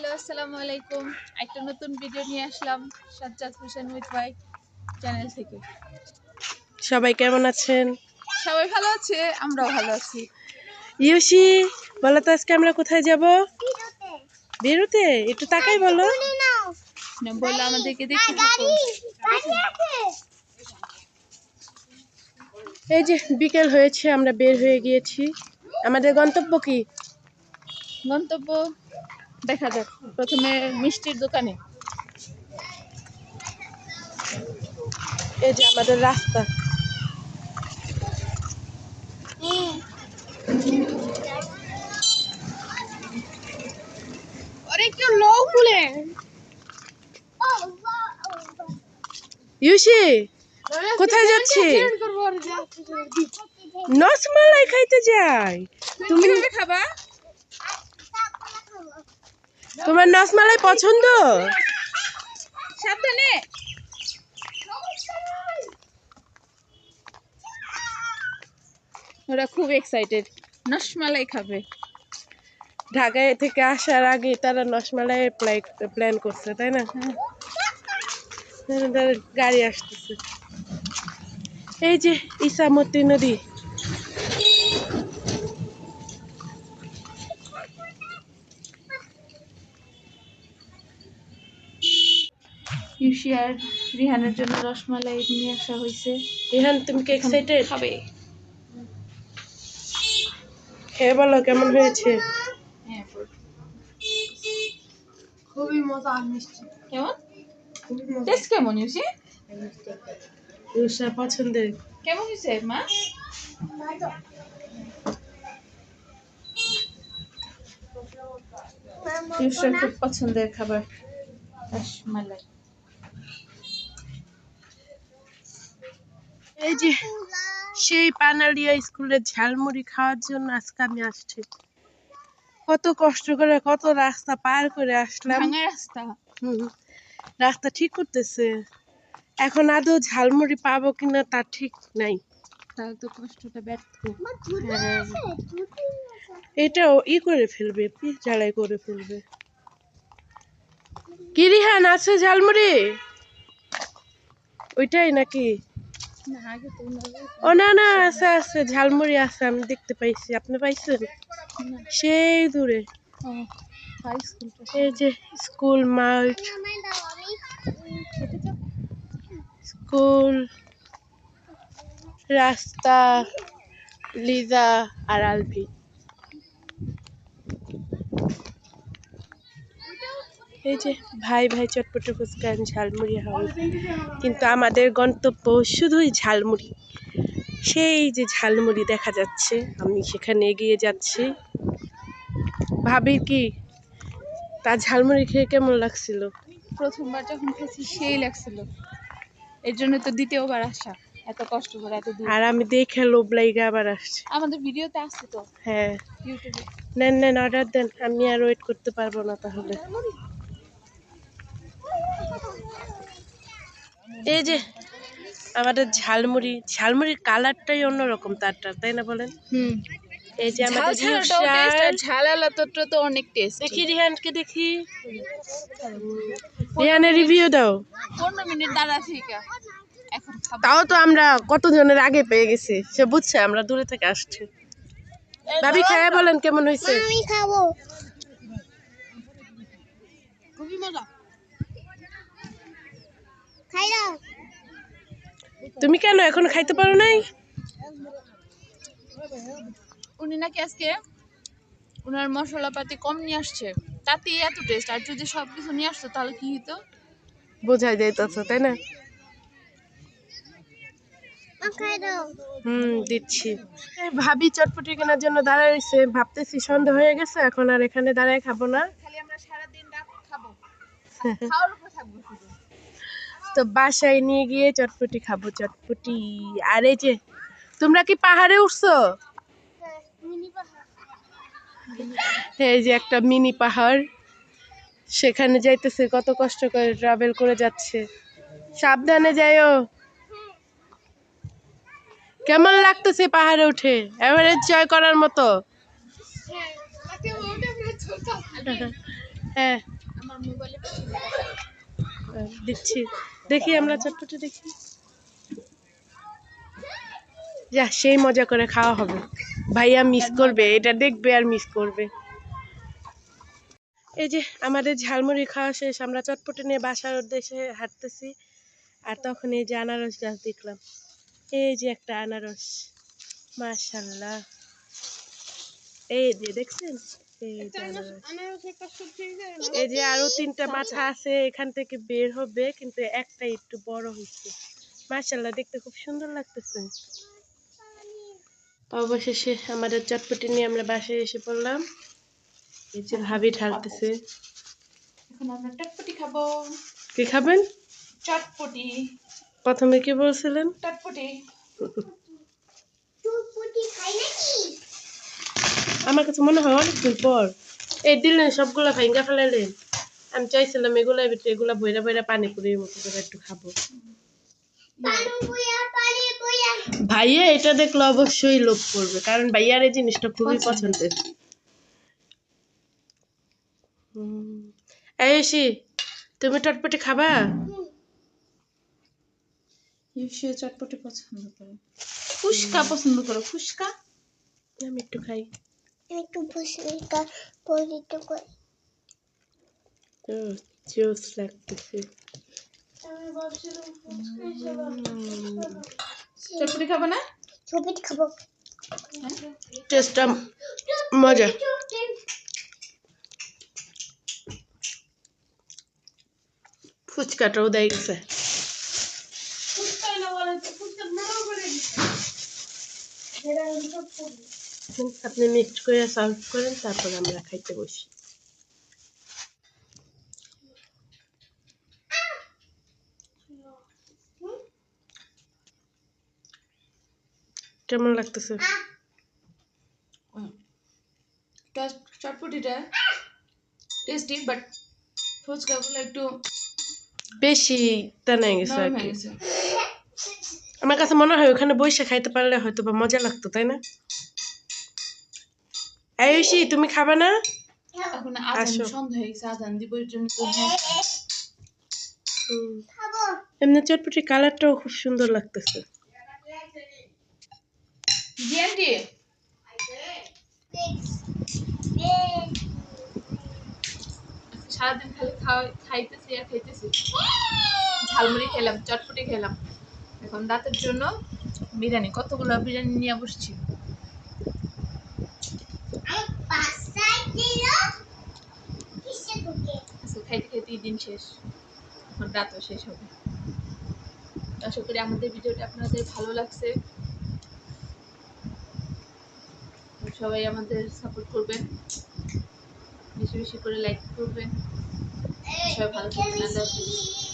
Hello আসসালামু আলাইকুম। একটা নতুন ভিডিও নিয়ে আসলাম Sajjad Hossain with Y channel থেকে। সবাই কেমন আছেন? সবাই ভালো আছে? আমরাও ভালো আছি। ইউসি বলো তো আজকে আমরা কোথায় যাব? বেরোতে একটু তাকাই বলো। না, বলল আমাদেরকে দেখতে এই যে বিকেল হয়েছে আমরা বের হয়ে গিয়েছি। আমাদের গন্তব্য কি? গন্তব্য দেখা যাক প্রথমে মিষ্টির দোকানে। এই যে আমাদের রাস্তা। ইউসি কোথায় যাচ্ছি নসমালাই খাইতে যাই। তুমি খাবা? তোমার নসমালাই পছন্দ? সাবধানে। ওরা খুব এক্সাইটেড নশমালাই খাবে। ঢাকায় থেকে আসার আগে তারা নসমালাই প্ল্যান করছে তাই না? হ্যাঁ। গাড়ি আসতেছে। এই যে ইসামতি নদী। ইউসি আর রিহানের জন্য রসমালাই নিয়ে আসা হয়েছে। রিহান তুমি কি এক্সাইটেড খাবে। খেয়ে বলো কেমন হয়েছে? হ্যাঁ খুবই মজা মিষ্টি। কেমন? টেস্ট কেমন ইউসি রুষা পছন্দের। কেমন হয়েছে মা? ইউসির খুব পছন্দের খাবার। রসমালাই। এই যে সেই পানালিয়া স্কুলের ঝালমুড়ি খাওয়ার জন্য আজকে আমি আসছি। কত কষ্ট করে কত রাস্তা পার করে আসলাম। রাস্তা? হুম, রাস্তা ঠিক করতেছে। এখন আদৌ ঝালমুড়ি পাবো কিনা তা ঠিক নাই। তাহলে তো কষ্টটা ব্যর্থ। এটাও ই করে ফেলবে পিস জ্বালাই করে ফেলবে। কি রিহান আছে ঝালমুড়ি? ওইটাই নাকি? ও আছে আছে, ঝালমুড়ি আছে, আমি দেখতে পাইছি। আপনি পাইছেন? সেই দূরে। এই যে, স্কুল মাঠ স্কুল, রাস্তা, লিজা আর আলভি এই যে ভাই ভাই চটপটে ফুচকা ঝালমুড়ি হাউস কিন্তু আমাদের গন্তব্য শুধুই ঝালমুড়ি। সেই যে ঝালমুড়ি দেখা যাচ্ছে আমি সেখানে এগিয়ে যাচ্ছি। ভাবির কি? তার ঝালমুড়ি খেয়ে কেমন লাগছিল? প্রথমবার যখন খেয়েছি সেই লাগছিল। এর জন্য তো দ্বিতীয়বার আসা। এত কষ্ট করে এত দূর। আর আমি দেখে লোভ লাইগা আবার আসছি। আমাদের ভিডিওতে আসছে তো? হ্যাঁ। ইউটিউবে। নেন নেন অর্ডার দেন। আমি আর ওয়েট করতে পারব না তাহলে। এই যে আমাদের ঝালমুড়ি ঝালমুড়ির কালারটাই অন্যরকম তারটা তাই না বলেন? হুম। এই যে আমাদের ঝাল আলাদাটা তো অনেক টেস্ট দেখি রিহানকে দেখি। রিহানের রিভিউ দাও। পনেরো মিনিট দাঁড়া থেকে তাও তো আমরা কতজনের আগে পেয়ে গেছি সে বুঝছে আমরা দূরে থেকে আসছি। ভাবি খায়া বলেন কেমন হয়েছে? আমি খাব। খুবই মজা। তুমি কেন এখন খাইতে পারো নাই? উনি নাকি আজকে ওনার মশলাপাতি কম নিয়ে আসছে। তাতেই এত টেস্ট আর যদি সব কিছু নিয়ে আসতো তাহলে কি হতো বোঝাই যাইতেছে তাই না? হুম দিচ্ছি। ভাবি চটপটি কেনার জন্য দাঁড়ায় রয়েছে ভাবতেছি সন্ধ্যা হয়ে গেছে এখন আর এখানে দাঁড়ায় খাব না। খালি আমরা সারাদিন রাত খাব। খাওয়ার উপর থাকব তো বাসায় নিয়ে গিয়ে চটপটি খাব চটপটি। আর এই যে তোমরা কি পাহাড়ে উঠছো? এই যে একটা মিনি পাহাড়। সেখানে যাইতেছে কত কষ্ট করে ট্রাভেল করে যাচ্ছে। সাবধানে যাইও। কেমন লাগতেছে পাহাড়ে উঠে? এভারেজ জয় করার মতো? হ্যাঁ আমার দিচ্ছি। দেখি আমরা চটপটি দেখি। যা, সেই মজা করে খাওয়া হবে। ভাইয়া মিস করবে, এটা দেখবে আর মিস করবে। এই যে, আমাদের ঝালমুড়ি খাওয়া শেষ, আমরা চটপটি নিয়ে বাসার উদ্দেশ্যে হাঁটতেছি। আর তখন এই যে আনারস গাছ দেখলাম। এই যে একটা আনারস মাশাল্লাহ এই যে দেখছেন? এই যে আরও তিনটা মাথা আছে এখান থেকে বের হবে কিন্তু একটা একটু বড় হয়েছে। মাশাল্লাহ দেখতে খুব সুন্দর লাগতেছে। অবশেষে আমাদের চটপটি নিয়ে আমরা বাসায় এসে পড়লাম। এই যে ভাবি ঢালতেছে। এখন আমরা চটপটি খাব। কি খাবেন? চটপটি। প্রথমে কি বলছিলেন? চটপটি। চুপুটি খাই নাকি? আমার কাছে মনে হয় অনেকদিন পর। এই দিলেন সবগুলা ভাইঙ্গা ফেলাইলেন আমি চাইছিলাম এগুলা ভিতরে এগুলা বইরা বইরা পানি পুরির মতো করে একটু খাব। পানু বুয়া পানি বুয়া ভাইয়া এটা দেখলে অবশ্যই লোভ করবে কারণ ভাইয়ার এই জিনিসটা খুবই পছন্দের। হুম। এই তুমি টটপটি খাবা? ইউসিও চটপটি পছন্দ করে। ফুচকা পছন্দ করো ফুচকা? আমি একটু খাই। একটু বসে পরিত করে। জুস লাগতেছে। চটপটি খাব না? চুপুটি খাব। টেস্টটা মজা। ফুচকাটাও দেয় গেছে। আপনি মিক্সড করে সার্ভ করেন তারপর আমরা খাইতে বসি। কেমন লাগতেছে? চটপটিটা টেস্টি বাট ফুচকাগুলো একটু বেশি টানা গেছে আর কি। গেছে। আমার কাছে মনে হয় ওখানে বসে খাইতে পারলে হয়তো বা মজা লাগতো তাই না? আয়ুষি তুমি খাবে না? এখন আজান সন্ধ্যা হয়ে গেছে আজান দিব এর জন্য তো হ্যাঁ। এমনি চটপটির কালারটাও খুব সুন্দর লাগতেছে। সারাদিন খালি খাইতেছি আর খাইতেছি। ঝালমুড়ি খেলাম চটপটি খেলাম। এখন দাঁতের জন্য বিরিয়ানি কতগুলো বিরিয়ানি নিয়ে বসছি? দিন শেষ। এখন রাতও শেষ হবে। আশা করি আমাদের ভিডিওটা আপনাদের ভালো লাগছে। সবাই আমাদের সাপোর্ট করবেন। বেশি বেশি করে লাইক করবেন। সবাই ভালো থাকবেন। আল্লাহ।